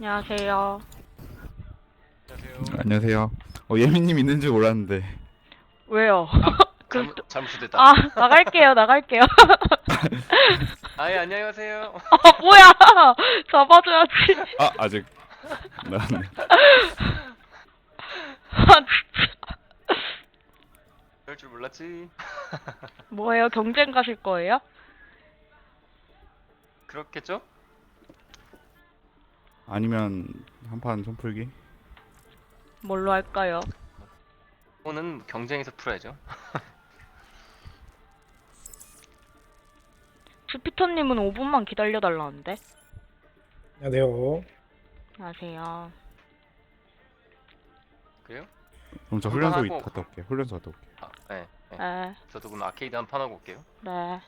안녕하세요. 안녕하세요. 안녕하세요. 어, 예민님 있는 줄 몰랐는데. 왜요? 그, 잘못 잘못됐다. 아, 나갈게요, 나갈게요. 아, 예, 안녕하세요. 아, 뭐야! 잡아줘야지. 아, 아직. 나왔네. 아, 진짜. 그럴 줄 몰랐지. 뭐예요? 경쟁 가실 거예요? 그렇겠죠? 아니면 한판 손풀기? 뭘로 할까요? 오는 경쟁에서 풀어야죠. 주피터님은 5분만 기다려달라는데? 안녕하세요. 안녕하세요. 그래요? 그럼 저 훈련소 하고. 갔다 올게요. 훈련소 갔다 올게요. 아, 네. 네. 네, 저도 그럼 아케이드 한 판 하고 올게요. 네.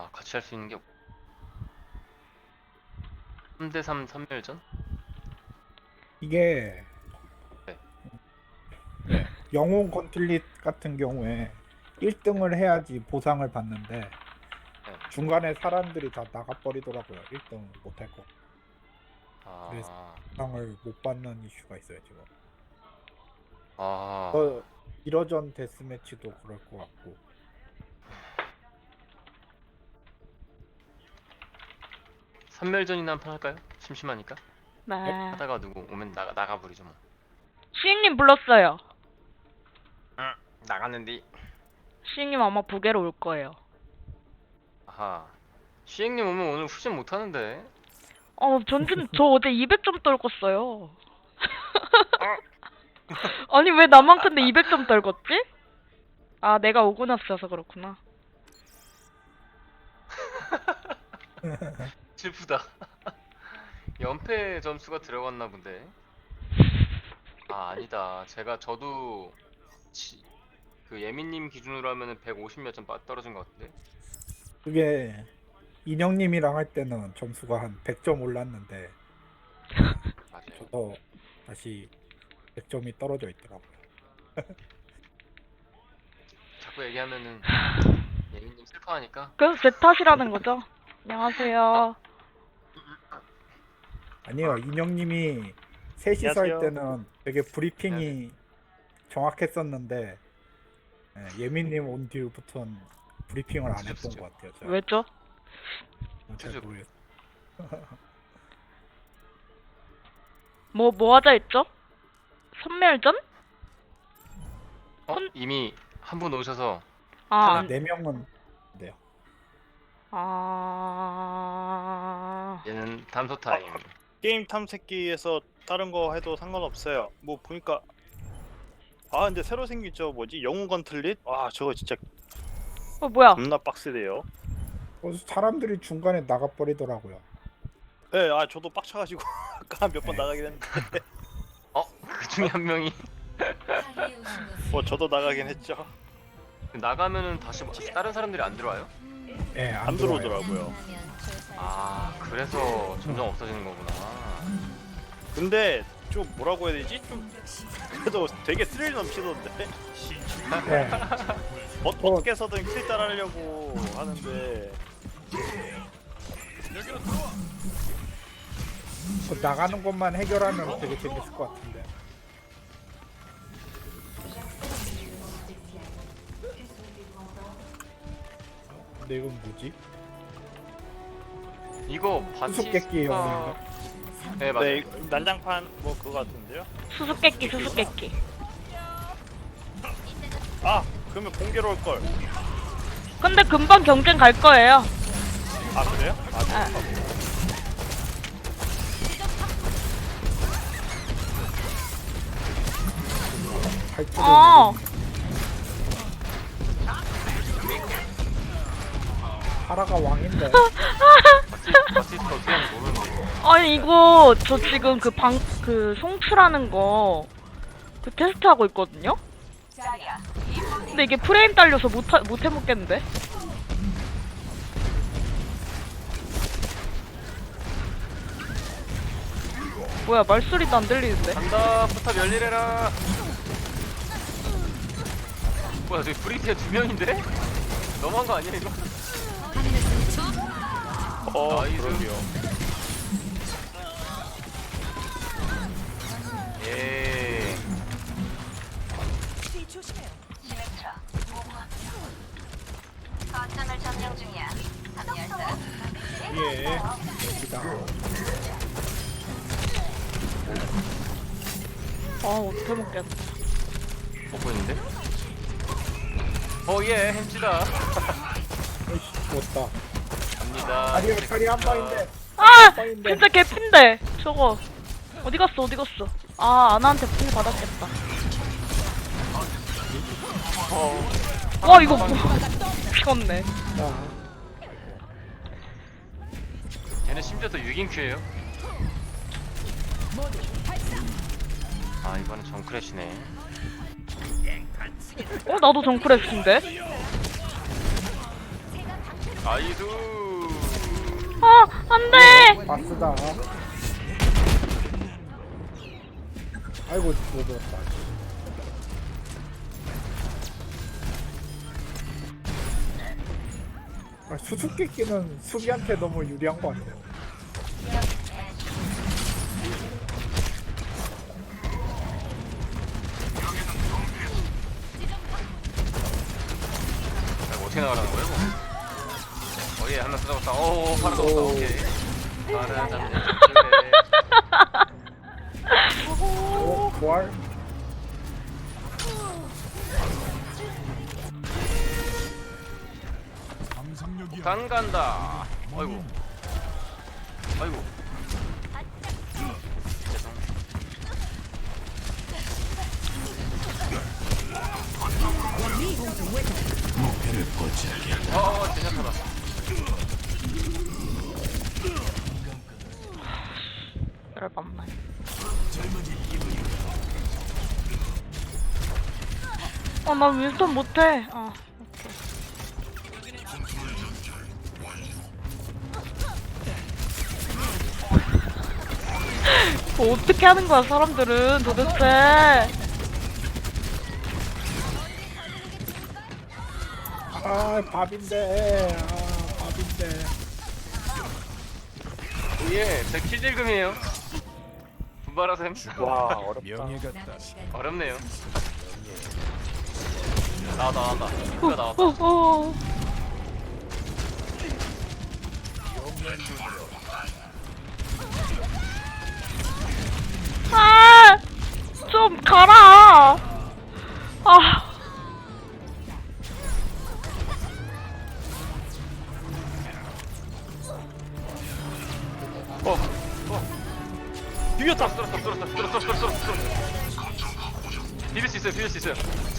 아, 같이 할 수 있는 게 없... 3대3 3멸전? 이게 네. 네, 영웅 건틀릿 같은 경우에 1등을 해야지 보상을 받는데 중간에 사람들이 다 나가버리더라고요. 1등 못할 거 아, 그래서. 보상을 못 받는 이슈가 있어요 지금. 아, 어, 1호전 데스매치도 그럴 것 같고. 삼멸전이나 한 판 할까요? 심심하니까. 네. 하다가 누구 오면 나가 나가버리죠 뭐. 시잉님 불렀어요. 나갔는데. 시잉님 아마 부계로 올 거예요. 아하. 시행님 오면 오늘 후진 못 하는데. 어, 전진, 저 어제 200점 떨궜어요. 아니, 왜 나만 근데 200점 떨궜지? 아, 내가 오고 났어서 그렇구나. 슬프다. 연패 점수가 들어갔나 본데. 아 아니다. 제가 저도 지, 그 예민님 기준으로 하면은 150몇점 떨어진 것 같은데. 그게 인형님이랑 할 때는 점수가 한 100점 올랐는데 맞아요. 저도 다시 100점이 떨어져 있더라고요. 자꾸 얘기하면은 예민님 슬퍼하니까. 그래서 제 탓이라는 거죠? 안녕하세요. 아니요, 인형님이 셋이서 할 안녕하세요. 때는 되게 브리핑이 정확했었는데 예, 예민님 온 뒤부터는 브리핑을 안 했던. 것 같아요. 제가. 왜죠? 잘 수줍. 모르겠어요. 뭐, 뭐 하자 했죠? 선멸전? 어? 혼- 이미 한 분 오셔서 아, 네 명은 돼요. 아, 얘는 담소 타임. 게임 탐색기에서 다른 거 해도 상관없어요. 뭐 보니까 아 근데 새로 생긴 저 뭐지 영웅 건틀릿? 와 저거 진짜 어, 뭐야? 겁나 빡세대요. 어, 사람들이 중간에 나가버리더라고요. 네, 아 저도 빡쳐가지고 아까 몇번 네. 나가긴 했는데 어? 그 중에 한 명이 뭐 저도 나가긴 했죠. 나가면은 다시 뭐- 다른 사람들이 안 들어와요? 예, 안, 안. 들어오더라고요. 아 그래서 점점 없어지는 거구나. 근데 좀 뭐라고 해야 되지? 좀 그래도 되게 스릴 넘치던데 예, 어, 어떻게 해서든 킬 따라하려고 하는데 그 나가는 것만 해결하면 되게 재밌을 것 같은데. 근데 이건 뭐지? 이거 수수께끼 바티스타. 영웅인가? 네 맞아요. 네 이거 난장판 뭐 그거 같은데요? 수수께끼, 수수께끼. 아 그러면 공개로 올 걸. 근데 금방 경쟁 갈 거예요. 아 그래요? 아 아. 할 줄을 아. 파라가 왕인데 바티스타 어떻게 하는지 모르는데. 아니 이거 저 지금 그 방 그 송출하는 거 그 테스트 하고 있거든요. 근데 이게 프레임 딸려서 못못 해먹겠는데. 뭐야 말소리도 안 들리는데? 간다, 포탑 열리래라. 뭐야, 저기 브리티아 두 명인데? 너무한 거 아니야, 이거? 어 나이스. 그러게요 예. 거점을 점령 중이야. 합류했어. 예아 어떻게 먹겠네. 먹고 있는데? 어, 예, 햄찌다. 어이씨 죽었다 갑니다. 아니요 처리 한 방인데 아. 진짜 개핀데 저거 어디 갔어 어디 갔어? 아 아나한테 풀 받았겠다. 어, 와 이거 뭐 미쳤네. 자 걔는 심지어 또 6인큐에요. 아, 이번엔 정크래시네. 어 나도 정크래쉬인데? 아이수. 아 안 돼. 바스다. 아이고 죽었다. 아, 수수께끼는 수비한테 너무 유리한 것 같아요 오, 파라 넣었다. 오케이. 파라 잡네. 오 부활 단 간다. 아이고. 아이고. 죄송. 어, 제냐타다. 열받네. 어나 윈스턴 못해. 아 오케이. 뭐 어떻게 하는 거야 사람들은 도대체? 아 밥인데 아 밥인데 예, 제 키질금이에요. 분발하서 햄. 와 어렵다 어렵네요. 나왔다, 나왔다. 누가 나왔다. 어, 어. 아, 좀 가라. 아,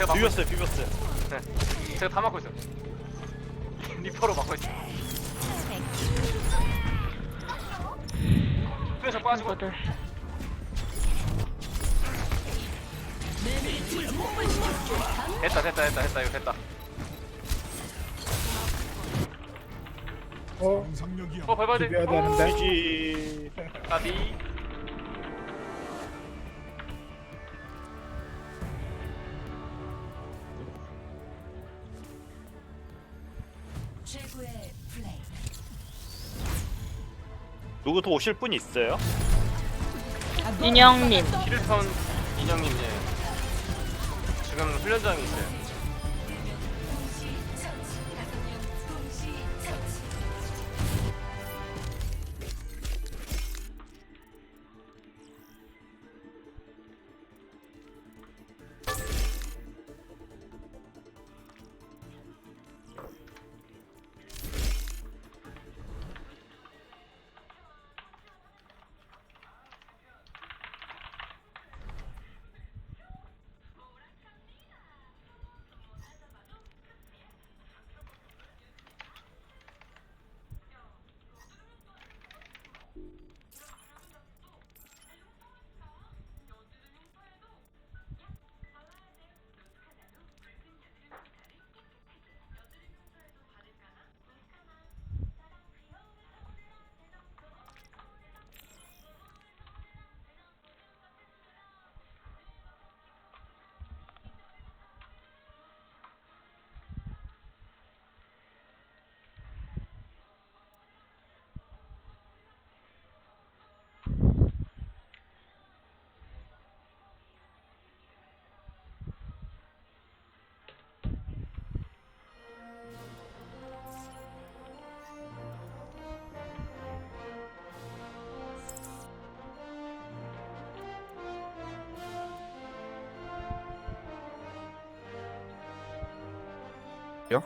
제가 막고 비겼어요 비겼어요 네. 제가 다 막고 있어요. 리퍼로 막고 있어요. 수면차 빠지고. 이거들. 됐다, 됐다, 됐다, 됐다, 이거 됐다. 어 어, 돼. 비벼야 되는데 까비. 누구 더 오실 분 있어요? 인형님. 힐턴 인형님, 예. 지금 훈련장에 있어요.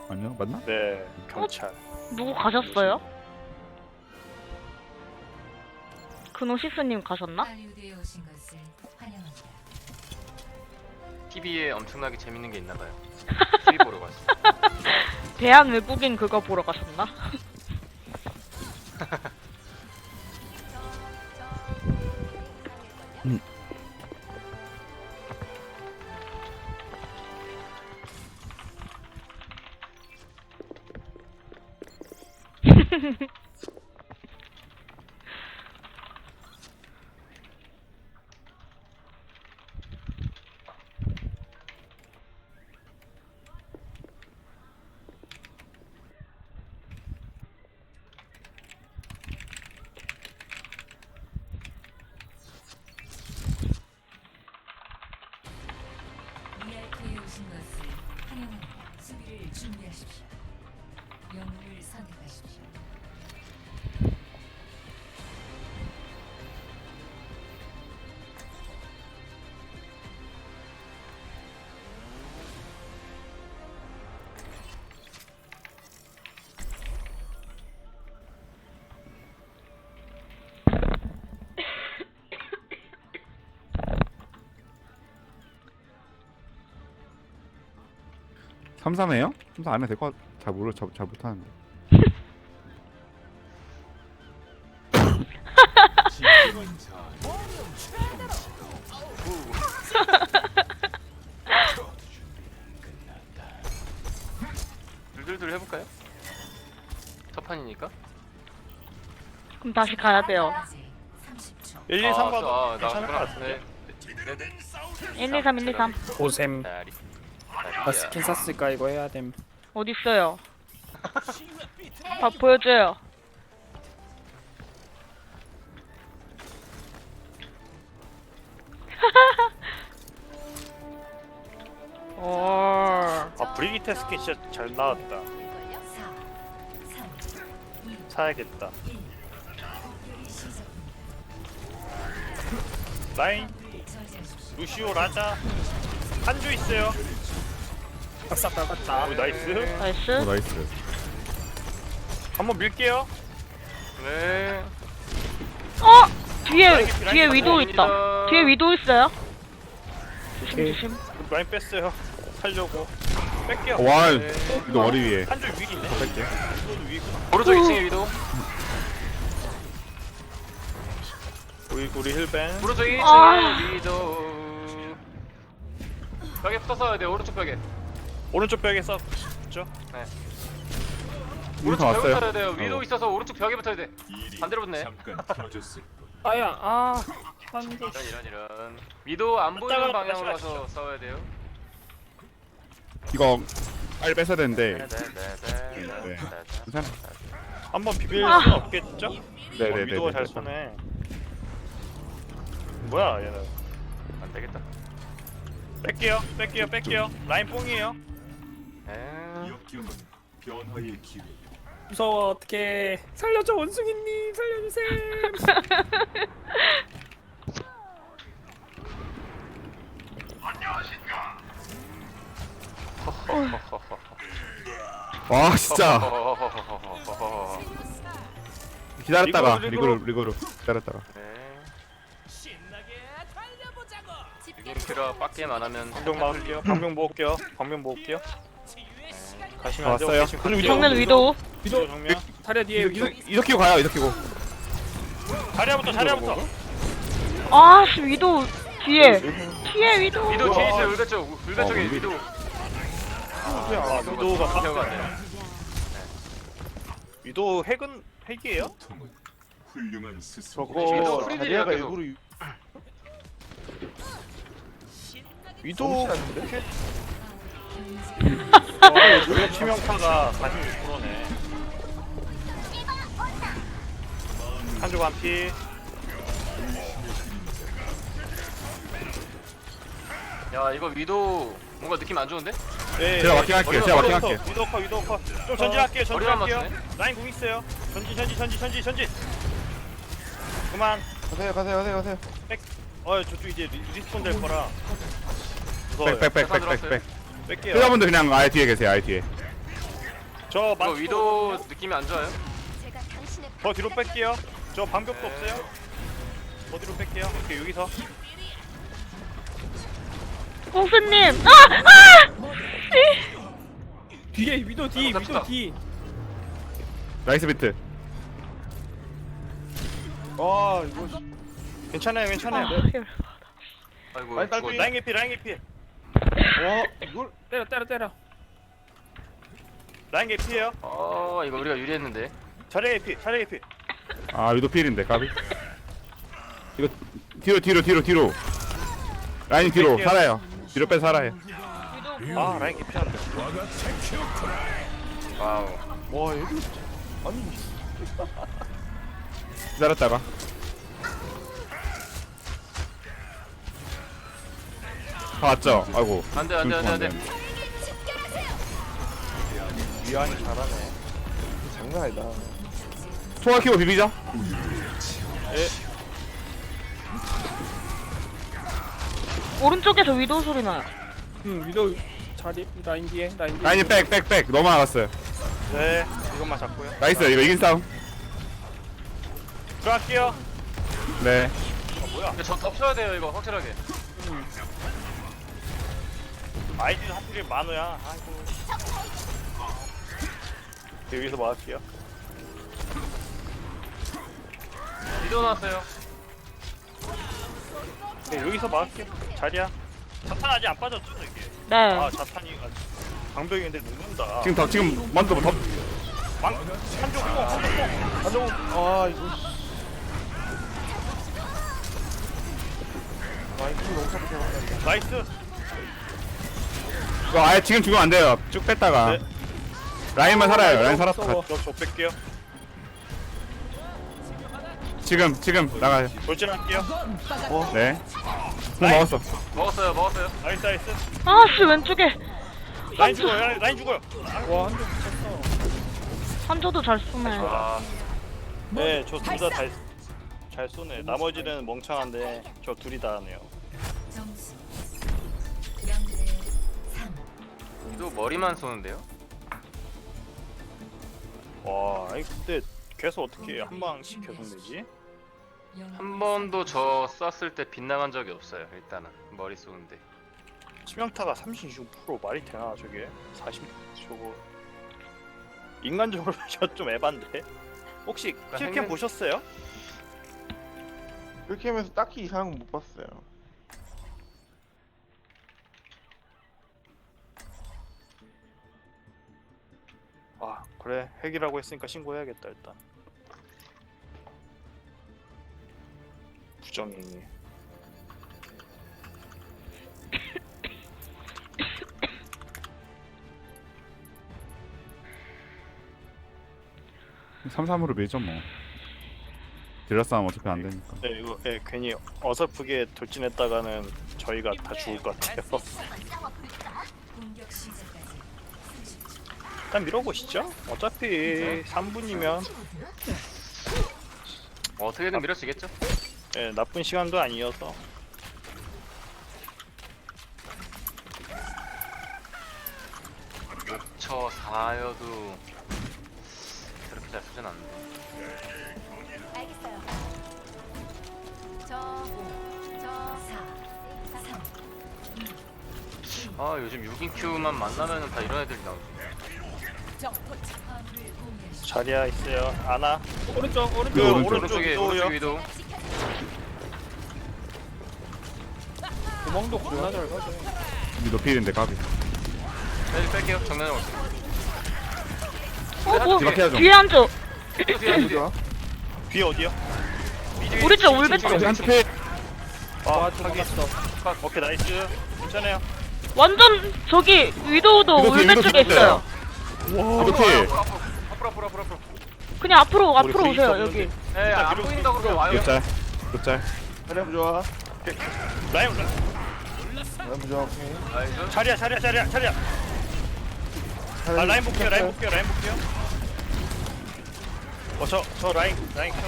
아니요 맞나? 네 경찰. 누구 가셨어요? 그노시스님 가셨나? 할리우드에 오신 것을 환영합니다. TV에 엄청나게 재밌는 게 있나 봐요. TV 보러 갔어. 대한 외국인 그거 보러 가셨나? 삼삼해요? 삼삼 안 해도 될것 같... 잘 모르 잘, 잘 못하는데 둘둘둘 해볼까요? 첫 판이니까. 그럼 다시 가야 돼요. 아직 30초. 1, 2, 3 아, 봐도 아, 괜찮을 것. 같은데. 네. 네네. 1, 2, 3, 1, 2, 3. 오셈. 나 스킨 샀으니까 이거 해야 됨 어딨어요? 다 보여줘요. 오. 아 브리기테 스킨 진짜 잘 나왔다. 4, 3, 사야겠다. 1. 공격이 시작됩니다. 라인. 루시오 라자 한조 있어요. 오 나이스. 나이스. 오 나이스 한번 밀게요. 네. 어! 뒤에, 뒤에 위도 있다. 뒤에 위도 있어요. 조심. 조심. 라인 뺐어요. 살려고. 뺄게요. 와 네. 이거 머리 위에 한조 위기네. 뺄게 한조 위구나. 오른쪽 2층에 위도. 우리 우리 힐벤. 오른쪽 2층에 아. 위도. 벽에 붙어서 해야 돼. 오른쪽 벽에. 오른쪽 벽에 서 이거 오른쪽 다 벽에 왔어요 붙어야 돼요. 위도 어. 있어서 오른쪽 벽에 붙어야 돼. 반대로 붙네. 아야 아 한조 이런 이런 이런. 위도 안 보이는 방향으로 가서 싸워야 돼요. 이거 빨리 뺏어야 되는데 네네네네. 괜찮아 한번 비빌 아. 순 없겠죠? 어, 네네네 위도가 잘 쏘네. 뭐야 얘는. 안 되겠다. 뺄게요. 뺄게요. 뺄게요. 라인 뽕이에요. 에. 무서워 어떡해 살려줘 원숭이님 살려주세요 와 진짜 기다렸다가 리그로, 리그로. 리그로 리그로 기다렸다가 네. 이긴키라 빡게임 안 하면 방병 막을게요. 방병 모을게요. 방병 모을게요. 가시면 안 돼요. 왔어요. 가시면 그리고 안 돼요. 정면 위도. 위도 정면. 다리야 뒤에 위도 이렇게 가요 이렇게 고 자리야부터 자리야부터. 아, 씨, 위도. 뒤에. 뒤에 위도. 위도 뒤에 있어요. 울배 쪽. 울배 어, 쪽에. 위도. 아, 위도가 기억 안 빡세. 나요. 위도 핵은 핵이에요? 위도 저거 프리딜이야 계속. 위도 어, 치명타가 46%네. 한조 반피. 야 이거 위도 뭔가 느낌 안 좋은데? 네, 제가 마킹 할게요, 제가 마킹 할게요. 위도 커, 위도 커. 좀 전진할게요, 머리만 전진할게요. 라인 공 있어요. 전진, 전진, 전진, 전진, 전진. 그만. 가세요 가세요 가세요 가세요 어, 저쪽 이제 리, 리스폰 될 거라. 무서워요. 백백백백백백 뺄게요. 회사분들 그냥 아예 뒤에 계세요 아예 뒤에 저 이거 맞. 위도 느낌이 안 좋아요? 더 뒤로 뺄게요. 저 방벽도 없어요. 더 뒤로 뺄게요. 오케이 여기서. 공수님 아! 아! 이! 뒤에 위도 뒤 잡다, 위도. 뒤 나이스 비트 와 이거 씨. 괜찮아요, 아, 괜찮아요. 열. 아이고 아니, 딸피. 죽었네. 라인 개피, 라인 개피, 와 이걸 때려 때려 때려. 라인 개피예요. 어 이거 우리가 유리했는데. 자리 개피, 자리 개피. 아 위도 필인데 까비. 이거 뒤로 뒤로 뒤로 뒤로. 라인 뒤로 뺄게요. 살아요. 뒤로 빼 살아요. 아 라인 개피한데. 와우. 와 얘도 아니 기다렸다가 다 왔죠? 아이고 안돼 안돼 안돼 안돼 위안이 잘하네. 장난 아니다 소화 키고 비비자 오른쪽에서 위도우 소리 나요. 응 위도 자리 라인 뒤에 라인 뒤에 라인이 백 백 백 너무 나갔어요 네, 이것만 잡고요. 나이스 이거 이긴 싸움 들어갈게요. 네 아 뭐야? 근데 저 덮쳐야 돼요 이거 확실하게 아이디는 하필 만호야. 아이고. 네, 여기서 막을게요. 위도 나왔어요 네, 여기서 막을게요. 자리야. 자탄 아직 안 빠졌죠, 이게. 네. 아, 자탄이 아, 방벽인데 녹는다. 지금 더 지금 먼저 더방 한쪽 뽕, 한쪽 뽕. 한정 아 이거 씨. 아 이거 너무 생각난다 나이스. 이거 아예 지금 죽으면 안 돼요 쭉 뺐다가 네. 라인만 살아요 라인 살았다 저, 저 뺄게요. 지금 지금 나가요 돌진할게요. 네 공 먹었어 먹었어요 먹었어요 나이스, 나이스. 아씨 왼쪽에 라인 죽어요, 라인, 라인 죽어요. 한조도 잘 쏘네. 아 네, 저 둘 다 잘, 잘 쏘네. 나머지는 멍청한데 저 둘이 다 하네요. 점수 위도 머리만 쏘는데요? 와, 아니 근데 계속 어떻게 한 방씩 계속 내지? 한 번도 저 쐈을 때 빗나간 적이 없어요 일단은 머리 쏘는데 치명타가 36% 말이 되나 저게? 40 저거 인간적으로 저 좀 에반데. 혹시 그러니까 킬캠 보셨어요? 이렇게 하면서 딱히 이상한 건 못 봤어요 그래 핵이라고 했으니까 신고해야겠다 일단. 부정행위. 삼삼으로 밀죠 뭐 딜러 싸움 어차피 안 되니까 네 이거 예, 괜히 어설프게 돌진했다가는 저희가 다 죽을 것 같아요. 공격 시작까지 30초 일단 밀어보시죠. 어차피 3분이면 어떻게든 밀어지겠죠? 예, 나쁜 시간도 아니어서 저 4여도 그렇게 잘 쓰진 않는데 알겠어요. 저, 저 4, 3, 아 요즘 6인 큐만 만나면은 다 이런 애들이 나오지 자리야 있어요. 아나 오른쪽 그 오른쪽 오른쪽. 오른쪽에 위도우요. 오른쪽 위도 구멍도 겁나 잘 가죠 위도 필인데 까비 빼, 뺄게요 정면으로 어 뭐? 뒤바퀴 하죠. 뒤에 한조. 뒤에 뒤에 뒤에 뒤 어디요? 우리 쪽 울베 쪽. 한필 아 저기 있어. 오케이 나이스. 괜찮아요. 완전 저기 위도우도 울베 쪽에 있어요. 위도 필 앞으로 앞으로 앞으로 앞으로 그냥 앞으로 앞으로 오세요 여기. 에안 보인다 그러면 와요 굿짤 굿짤 자리 좋아 라인 라인. 라인 좋아 오케이 나이스 자리야 자리야 자리야 자리야. 아 라인 볼게요 라인 볼게요 라인 볼게요. 어저 저 라인 라인 켜.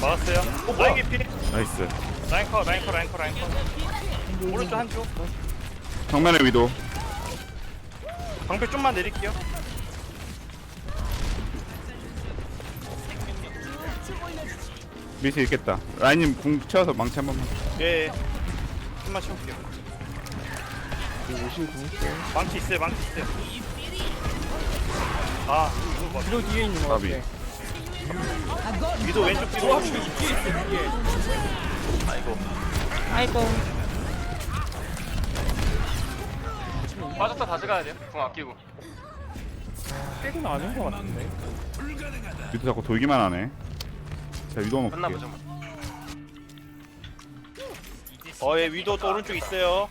막았어요. 라인 깊이. 나이스 라인 커 라인 커 라인 커 라인 커. 오른쪽 한쪽. 정면에 위도 방패 좀만 내릴게요. 밀수 있겠다 라인님 궁 채워서 망치 한 번만 예. 예. 좀만 채울게요. 오신 궁 있어요. 망치 있어요. 망치 있어요. 아, 이거 봐. 위도 뒤에 있는 거. 같아 위도 왼쪽 뒤로. 있어 뒤에 아이고. 아이고. 빠졌다 다시 가야 돼요. 궁 아끼고. 깨고 나는 거 같은데 유도 자꾸 돌기만 하네 자 유도 끝나 먹을게요 보죠. 뭐. 어, 예, 위도 또 오른쪽 있어요.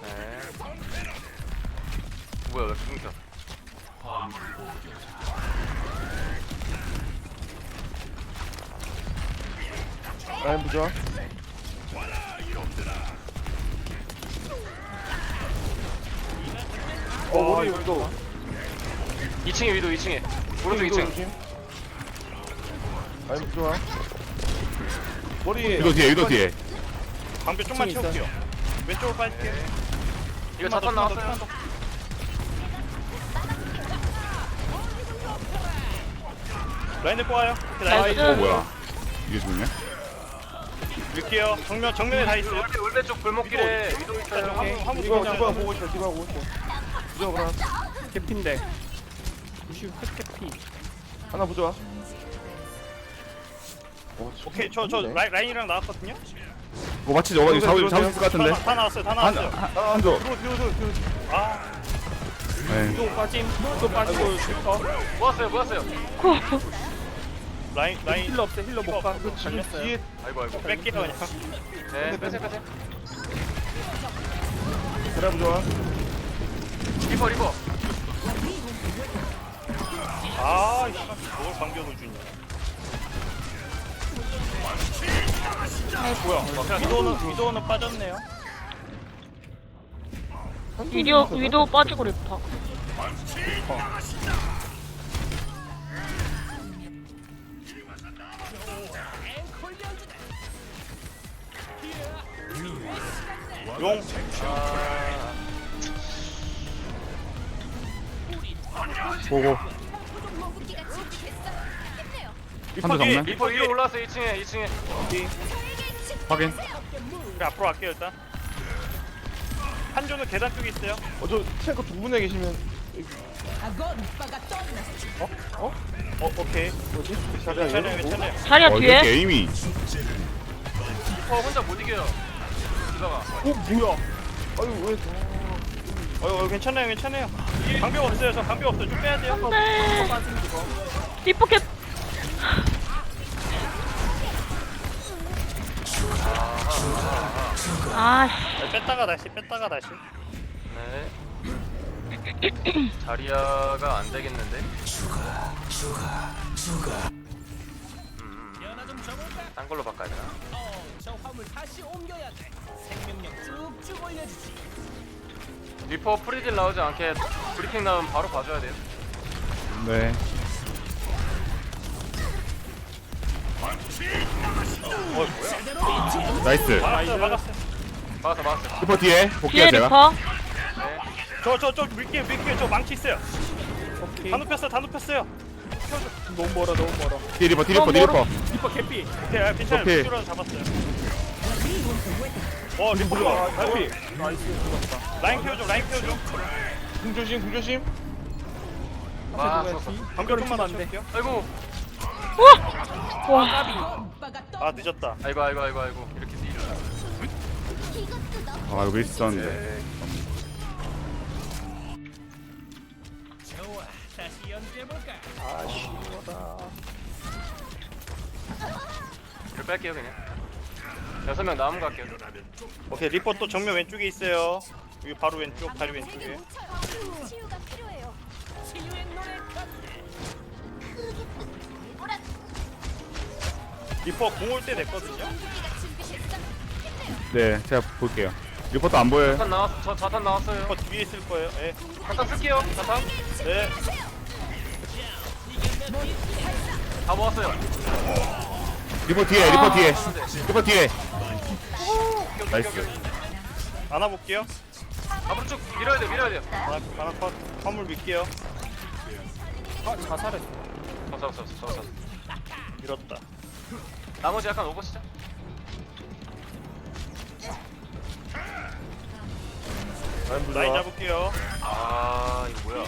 네. 뭐야 왜 이렇게 끊겨? 라인 부좋 어 머리 위도. 2층에 위도 2층에. 오른쪽 위도 2층. 조심. 라인 부좋아. 머리. 유도 뒤에 유도 뒤에 방패 좀만 있어. 채울게요. 왼쪽으로 빠질게요. 이거 좀만 더, 자탄 좀만 더, 나왔어요. 좀만 더. 라인 데리고 와요. 오케이, 나이스. 나이스. 어 뭐야 이게 죽네 밀게요. 정면, 정면에 다 있어요. 울배 쪽 골목길에 위도 있어요. 한번 한번 보자. 디바 보고 있어. 디바 보고 있어. 보라. 개피인데 90 팩개피 하나 부좋아. 오케이, 저, 저 라인, 라인이랑 나왔거든요. 어 마치 저거 잡을 잡을 것 같은데 다, 다 나왔어요. 다 나왔어요. 뒤로 뒤로 뒤로 뒤로. 아, 네. 위도 빠짐 위도 빠지고 슈퍼 모았어요 모았어요. 라인, 라인. 힐러 없어 힐러 못가. 뒤에 아이고 아이고. 뺄게요, 그냥. 네 빼세요 빼세요. 드라 부좋아. 리버 리버. 아, 이씨, 뭘 반격을 주냐. 뭐야? 위도는 위도는 빠졌네요. 위도 위도 빠지고 리퍼. 용. 보고. 끝내요. 한조 정면 리버 위로 올라왔어요 2층에 2층에. 확인 우리 앞으로 갈게요 일단. 한조는 계단 쪽에 있어요. 어저 탱커 두 분에 계시면 어, 오케이. 뭐지? 자리야 괜찮아요, 이거. 괜찮아요. 자리야 어 뒤에. 이렇게 에임이 리버 혼자 못 이겨요. 리버가. 어 뭐야 아유 왜? 어, 어, 괜찮아요, 괜찮아요. 방벽 없어요, 저 방벽 없어요. 좀 빼야 돼요. 네. 리퍼 캡. 아씨. 아, 뺐다가 다시, 뺐다가 다시. 네. 자리아가 안 되겠는데? 음, 딴 걸로 바꿔야 되나? 리퍼 프리딜 나오지 않게 브리핑 나오면 바로 봐줘야 돼요. 네 어, 뭐야? 나이스 막았어요, 막았어요. 막았어, 막았어. 리퍼 뒤에 볼게요 제가 리퍼. 네. 저, 저, 저, 밀게요, 밀게요. 저 망치 있어요. 오케이 다 눕혔어요, 다 눕혔어요. 너무 멀어 너무 멀어 뒤에 리퍼 뒤에 리퍼 뒤에 리퍼 리퍼 개피 오케이, 아, 괜찮아요. 오케이. 로 잡았어요. 어, 리퍼 좋아. 개피 나이스 죽었다 라인 키워줘, 라인 키워줘. 궁 조심 궁 조심. 아, 좀만 더안 돼. 아이고, 와. 아, 늦었다. 아이고, 아이고, 아이고, 아이고. 이렇게 너아 밀수 있었는데 아, 쉬워다. 이걸 뺄게요, 그냥. 여섯 명 남은 거 할게요. 오케이, 리퍼 또 정면 왼쪽에 있어요. 여기 바로 왼쪽, 다리 왼쪽에. 치유가 필요해요. 치유의 노래 리퍼 공 올 때 됐거든요. 준비됐어. 네 제가 볼게요 리퍼도 안 보여요 자탄 나왔, 저 자탄 나왔어요. 리퍼 뒤에 있을 거예요. 예. 자탄 쓸게요, 자탄. 네. 다 모았어요. 리퍼 뒤에 리퍼 뒤에 하는데. 리퍼 뒤에 나이스 안아볼게요. 앞으로 쭉 밀어야 돼 밀어야 돼요. 하나 하나 컷 화물 밀게요. 아 자살했어. 잡았어 잡았어 잡았어 밀었다. 나머지 약간 오버시죠 라인 라인 잡을게요. 아 이거 뭐야.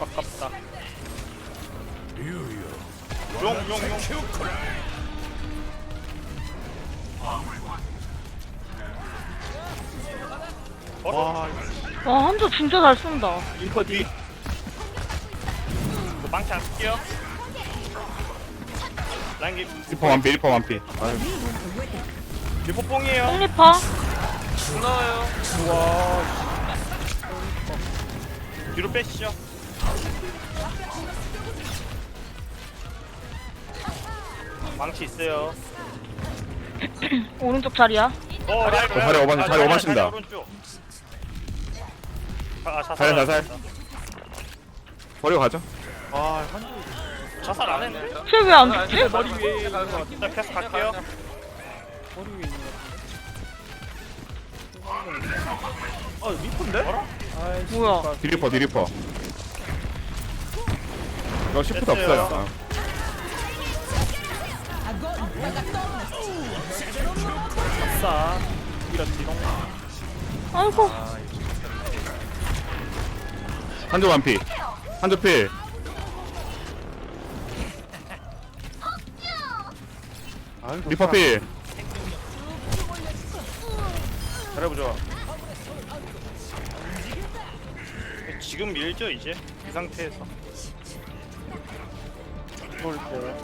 아깝다. 용용용 와 와 한조 진짜 잘 쏜다. 리퍼 뒤. 그 망치 안 쓸게요. 라인 기. 리퍼 완피 리퍼 완피. 리퍼 뽕이에요. 뽕리퍼. 쭉 나와요. 뒤로 빼시죠. 망치 있어요. 오른쪽 자리야. 어 라인 어, 자리 오반- 자리 오반신다. 오른쪽 아 자살 자살, 안 자살. 버리고 가죠? 아, 한조 자살 안 했는데 쟤왜안 죽지? 머리 위에 있는 거 같아. 일단 계속 갈게요. 머리 위에 있는 거 같은데? 아 리폰데? 아이씨. 뭐야? 디리퍼 디리퍼. 이거 시프트 됐어요. 없어요. 아싸 이렇지롱 아이고. 한조 완피. 한조 필. 아이고 리퍼 필. 잘해보자. 지금 밀죠 이제? 이 상태에서. 좋을 때.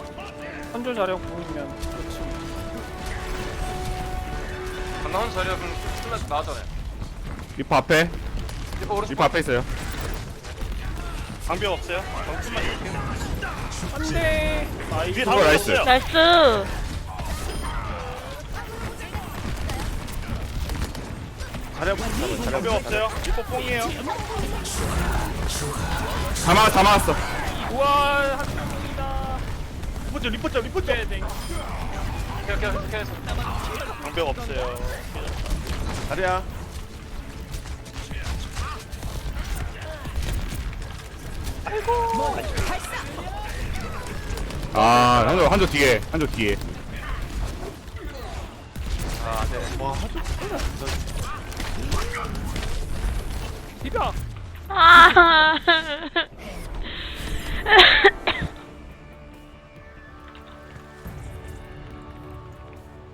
한조 자력 보이면 그렇지. 안 나온 자리가 그럼 끝나서 나왔잖아요 리퍼 앞에. 리퍼 오른쪽 리퍼 앞에 있어요 방벽 없어요? 방금만 이렇게 안돼. 아이 뒤에 그거 다 나이스. 없어요. 나이스. 잘해보자 방벽 없어요? 리퍼 뽕이에요. 다 막았어 다 막았어. 우와 한조입니다. 리퍼 쪽 리퍼 쪽 리퍼 쪽땡 오케이 오케이 오케이 해서 방벽 없어요. 잘해야 아, 한조, 한조 뒤에, 한조 뒤에. 아, 네. 뭐, 와, 하도 비벼! 아.